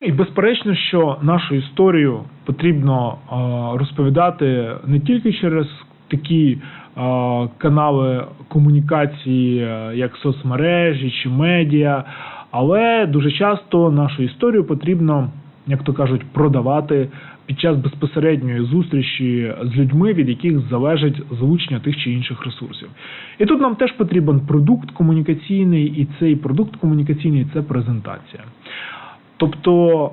І безперечно, що нашу історію потрібно е, розповідати не тільки через такі е, канали комунікації, е, як соцмережі чи медіа, але дуже часто нашу історію потрібно, як то кажуть, продавати під час безпосередньої зустрічі з людьми, від яких залежить залучення тих чи інших ресурсів. І тут нам теж потрібен продукт комунікаційний, і цей продукт комунікаційний це презентація. Тобто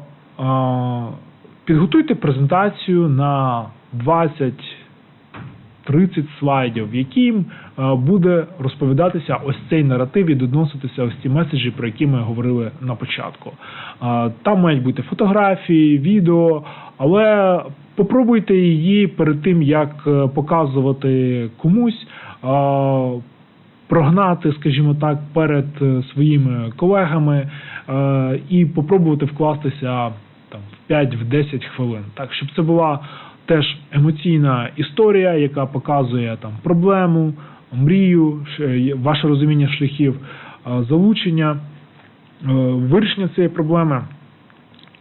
підготуйте презентацію на 20 30 слайдів, в яким е, буде розповідатися ось цей наратив і доноситися ось ці меседжі, про які ми говорили на початку. Е, Там мають бути фотографії, відео, але попробуйте її перед тим, як е, показувати комусь. Е, Прогнати, скажімо так, перед е, своїми колегами е, і попробувати вкластися там в 5-10 хвилин, так щоб це була теж емоційна історія, яка показує там проблему, мрію, ваше розуміння шляхів е, залучення, е, вирішення цієї проблеми.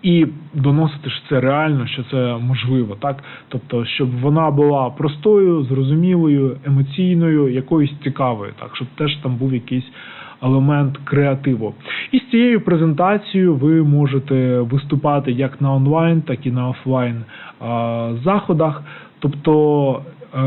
І доносити що це реально, що це можливо, так тобто, щоб вона була простою, зрозумілою, емоційною, якоюсь цікавою, так щоб теж там був якийсь елемент креативу. І з цією презентацією ви можете виступати як на онлайн, так і на офлайн заходах. Тобто е,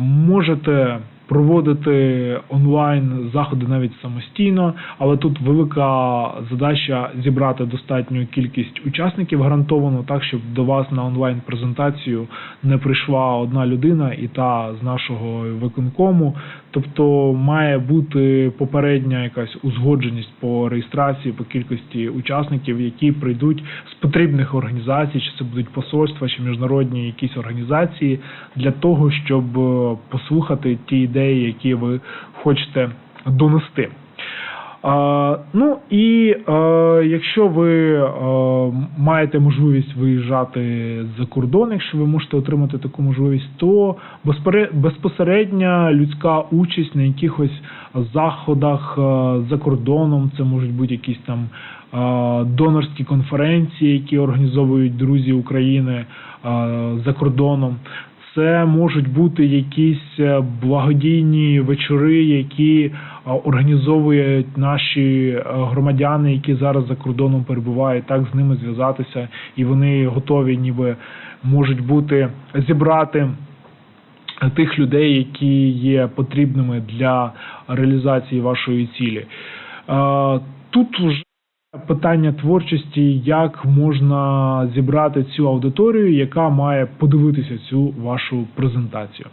можете проводити онлайн заходи навіть самостійно, але тут велика задача зібрати достатню кількість учасників гарантовано, так щоб до вас на онлайн презентацію не прийшла одна людина і та з нашого виконкому. Тобто має бути попередня якась узгодженість по реєстрації, по кількості учасників, які прийдуть з потрібних організацій, чи це будуть посольства, чи міжнародні якісь організації, для того, щоб е, послухати ті ідеї, які ви хочете донести. А, ну і е, якщо ви е, маєте можливість виїжджати за кордон, якщо ви можете отримати таку можливість, то безпосередня людська участь на якихось заходах е, за кордоном, це можуть бути якісь там е, донорські конференції, які організовують друзі України е, за кордоном. Це можуть бути якісь е, благодійні вечори, які е, організовують наші е, громадяни, які зараз за кордоном перебувають, так з ними зв'язатися, і вони готові, ніби можуть бути зібрати тих людей, які є потрібними для реалізації вашої цілі. Тут вже питання творчості, як можна зібрати цю аудиторію, яка має подивитися цю вашу презентацію.